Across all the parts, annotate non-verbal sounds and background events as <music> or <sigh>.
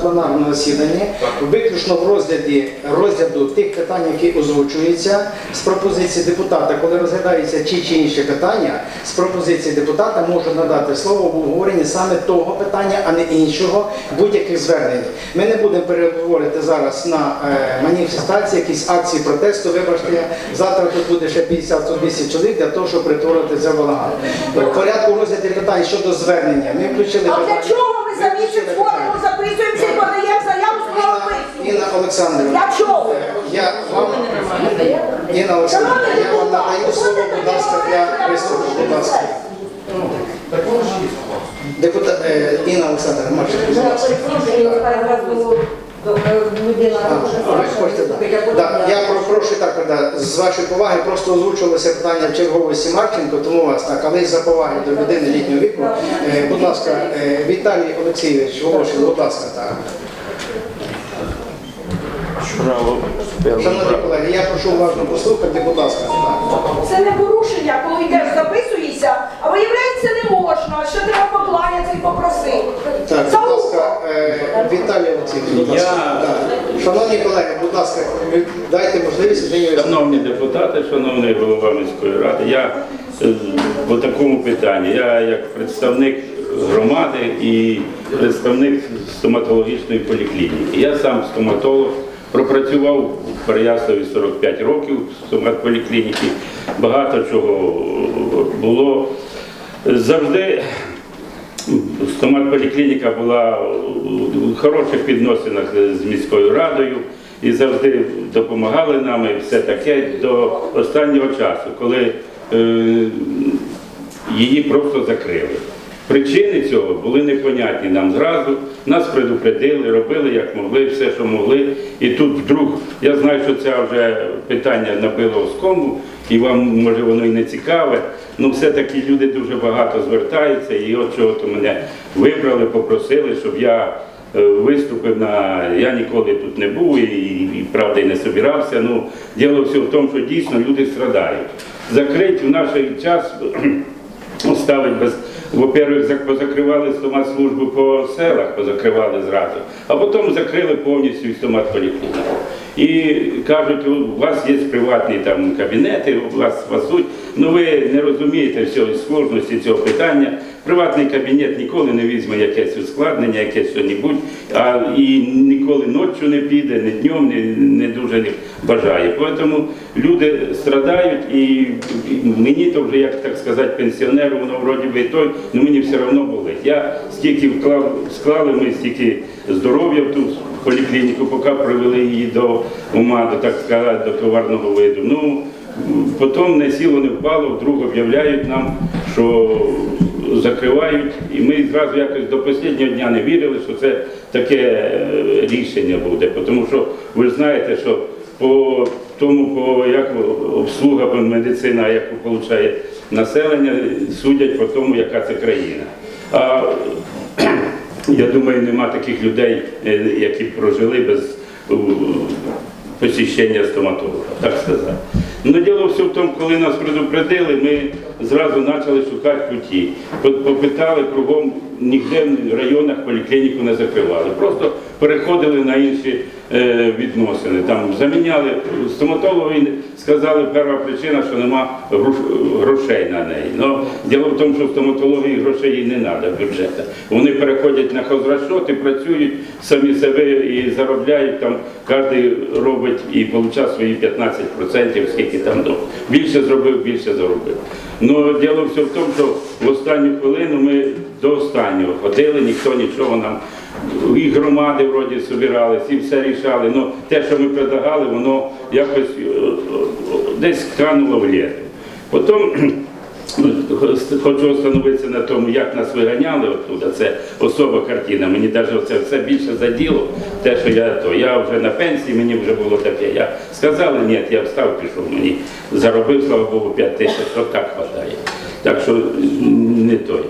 пленарному засіданні, виключно в розгляді розгляду тих питань, які озвучуються з пропозиції депутата, коли розглядається ті чи інші питання, з пропозиції депутата можу надати слово в обговоренні саме того питання, а не іншого будь-яких звернень. Ми не будемо переговорити зараз на е, маніфестації, якісь акції протесту. Вибачте, завтра тут буде ще 50-110 чоловік для того, щоб притворити це балаган. В порядку розгляду питань щодо звернення ми включили А для чого ми за місяць питання. форму записуємося і подаємо заяву з Інна, Олександрівна, Для чого? я вам Інна Олександрівна, я вам надаю слово, будь ласка, для виступу. Будь ласка. Депутат е, Інна Олександрівна, Марша, будь ласка. А, ви хочете, так. Так, Я прошу так, да, з вашої поваги, просто озвучувалося питання в черговості Марченко, тому вас так, але за поваги до людини літнього віку. Е, Будь ласка, е, Віталій Олексійович Волошин, будь ласка, так. Право Шановні колеги, я прошу уважно послухати, будь ласка. Це не порушення, коли йдеш, записуєшся, а виявляється не можна, ще треба покланятися і попросити. Так, будь ласка, е, Віталій Олексійович, будь ласка. Шановні колеги, будь ласка, дайте можливість Шановні депутати, шановний голова міської ради, я е, по такому питанню, я як представник громади і представник стоматологічної поліклініки. Я сам стоматолог, пропрацював в Переяславі 45 років в стоматполіклініці, багато чого було. Завжди Стоматполіклініка була у хороших відносинах з міською радою і завжди допомагали нам і все таке до останнього часу, коли е, її просто закрили. Причини цього були непонятні нам зразу. Нас предупредили, робили як могли, все, що могли. І тут вдруг, я знаю, що це вже питання набило оскому, і вам може воно і не цікаве. Ну все-таки люди дуже багато звертаються, і от чого то мене вибрали, попросили, щоб я е, виступив на. Я ніколи тут не був і, і правда і не собирався. Ну, діло все в тому, що дійсно люди страдають. Закрить в наш час ставить без. Во-первых, зак- позакривали стоматслужбу по селах, позакривали зразу, а потім закрили повністю і стоматполіклініку. І кажуть, у вас є приватні там кабінети, у вас спасуть. Ну ви не розумієте всього сложності цього питання. Приватний кабінет ніколи не візьме якесь ускладнення, якесь що-небудь, а і ніколи ночі не піде, не днем, не, не дуже бажає. Тому люди страдають, і, мені то вже, як так сказати, пенсіонеру, воно вроді би і той, але мені все одно болить. Я стільки вклав, склали ми стільки здоров'я в ту поліклініку, поки привели її до ума, до так сказати, до товарного виду. Ну, потім не сіло, не впало, вдруг об'являють нам, що закривають, і ми зразу якось до останнього дня не вірили, що це таке е, рішення буде. Тому що ви знаєте, що по тому, по як обслуга медицина, яку отримує населення, судять по тому, яка це країна. А я думаю, нема таких людей, е, які прожили без е, посіщення стоматолога, так сказати. Ну, діло все в тому, коли нас предупредили, ми зразу почали шукати путі. По- Попитали кругом, ніде в районах поліклініку не закривали. Просто переходили на інші відносини. Там заміняли стоматологи, сказали, перша причина, що нема грошей на неї. Ну, діло в тому, що в стоматології грошей не треба бюджету. Вони переходять на хозрасчоти, працюють самі себе і заробляють там, кожен робить і отримує свої 15%, скільки там ну, більше зробив, більше заробив. Ну, діло все в тому, що в останню хвилину ми до останнього ходили, ніхто нічого нам. І громади вроді збирались, і все рішали. Ну, те, що ми предлагали, воно якось е, е, десь кануло в літу. Потім <clears throat> хочу остановитися на тому, як нас виганяли оттуда. Це особа картина. Мені навіть це все більше заділо. Те, що я то я вже на пенсії, мені вже було таке. Я сказали, ні, я встав, пішов. Мені заробив, слава Богу, 5 тисяч, то так хватає. Так що не той.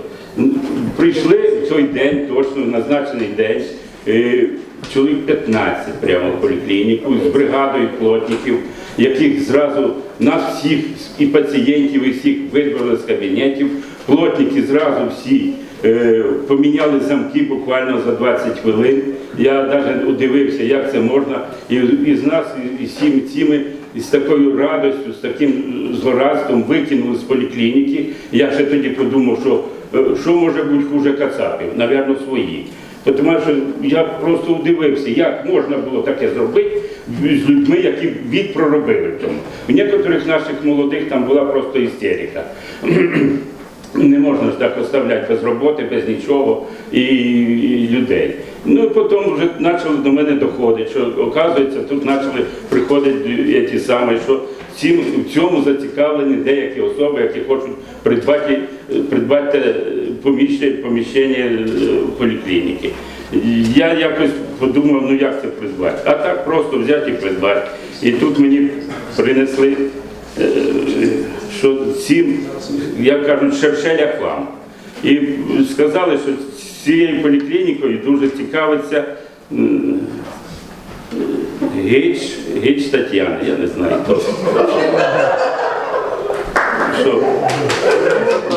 Прийшли в той день, точно в назначений день. е, Чоловік 15 прямо в поліклініку з бригадою плотників, яких зразу нас всіх і пацієнтів, і всіх вибрали з кабінетів. Плотники зразу всі Е, Поміняли замки буквально за 20 хвилин. Я навіть удивився, як це можна. І, з нас, і, всіми цими, і з такою радостю, з таким злорадством викинули з поліклініки. Я ще тоді подумав, що що може бути хуже Кацапів? Навірно, свої. Тому що я просто удивився, як можна було таке зробити з людьми, які від проробили в тому. У некоторих наших молодих там була просто істерика. <clears throat> Не можна ж так оставляти без роботи, без нічого і, і людей. Ну і потім вже почали до мене доходити, що оказується, тут почали приходити ті самі, що в цьому зацікавлені деякі особи, які хочуть придбати, придбати е, поміщення, е, поліклініки. Я якось подумав, ну як це придбати? А так просто взяти і придбати. І тут мені принесли е, що цим, як кажуть, шершеля хлам. І сказали, що цією поліклінікою дуже цікавиться Гіч, Гіч Тетяна, я не знаю. Що?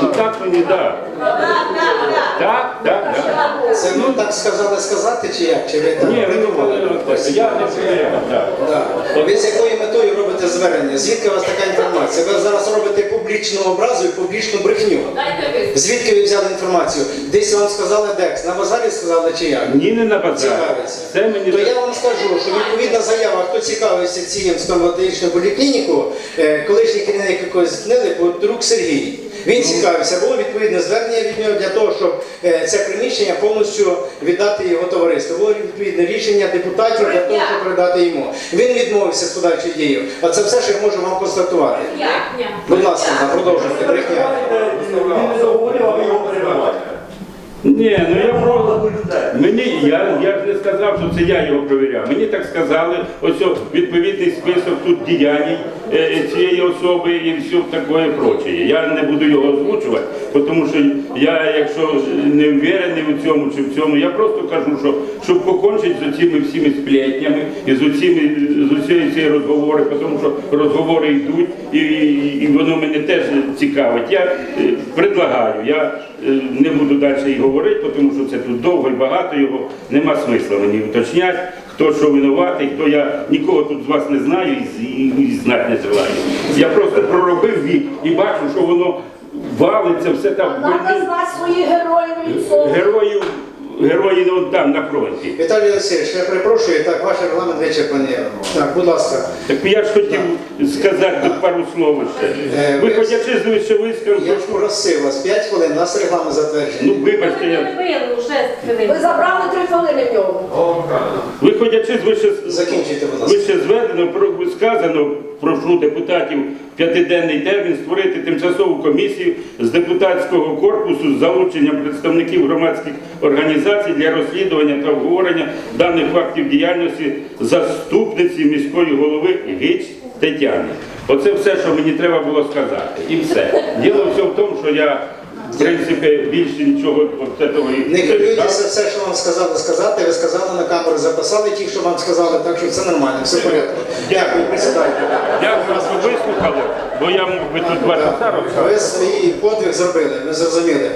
Ну так мені так. Так, так, так. Це ну так сказали сказати, чи як? Чи ви так Ні, ну, придумали? я не приймав, так. Да. Ви з якою метою робите звернення? Звідки у вас така інформація? Ви зараз робите публічну образу і публічну брехню. Звідки ви взяли інформацію? Десь вам сказали Декс, на базарі сказали чи як? Ні, не на базар. Цікавиться. Це мені То я вам скажу, що відповідна заява, хто цікавився цією стоматологічну поліклініку, е, колишній керівник якогось зняли, друг Сергій. Він цікавився, було відповідне звернення від нього для того, щоб е, це приміщення повністю віддати його товариству. Було відповідне рішення депутатів для того, щоб передати йому. Він відмовився з подальшою дією. А це все, що я можу вам констатувати. Будь ласка, продовжуйте брехня. Ні, ну я просто мені я, я ж не сказав, що це я його провіряв. Мені так сказали, ось о, відповідний список тут діянь е, цієї особи і все таке проче. Я не буду його озвучувати, тому що я, якщо не впевнений у цьому чи в цьому, я просто кажу, що щоб покончити з цими всіми сплетнями і з цими з усією цією розговори, тому що розговори йдуть, і, і воно мене теж цікавить. Я е, предлагаю, я е, не буду далі і говорити, тому що це тут довго і багато його. Нема смисла мені уточняти, хто що винуватий, хто я нікого тут з вас не знаю і, з- і, і знати не желаю. Я просто проробив вік і бачу, що воно валиться, все там. Надо знати своїх героїв. Героїв, герої ну, там на фронті. Віталій Олексійович, я перепрошую, так, ваш регламент вичерпаний. Так, будь ласка. Так я ж хотів сказати тут пару слов ще. Е, ви- Виходячи з вищевиском, Я ж просив вас 5 хвилин, у нас регламент затверджений. ну вибачте, я. Ви забрали три хвилини в нього. Виходячи з вище, Закінчуйте, будь ласка. вище зведено, про- сказано, прошу депутатів п'ятиденний термін створити тимчасову комісію з депутатського корпусу з залученням представників громадських організацій для розслідування та обговорення даних фактів діяльності заступниці міської голови Гіч Тетяни. Оце все, що мені треба було сказати. І все. Діло все в тому, що я, в принципі, більше нічого от цього і Не хвилюйтеся, все, що вам сказали сказати, ви сказали на камеру, записали ті, що вам сказали, так що все нормально, все в порядку. Дякую, присідайте. Дякую, що вислухали, бо я мог би тут два часа розказати. Ви свій подвиг зробили, ми зрозуміли.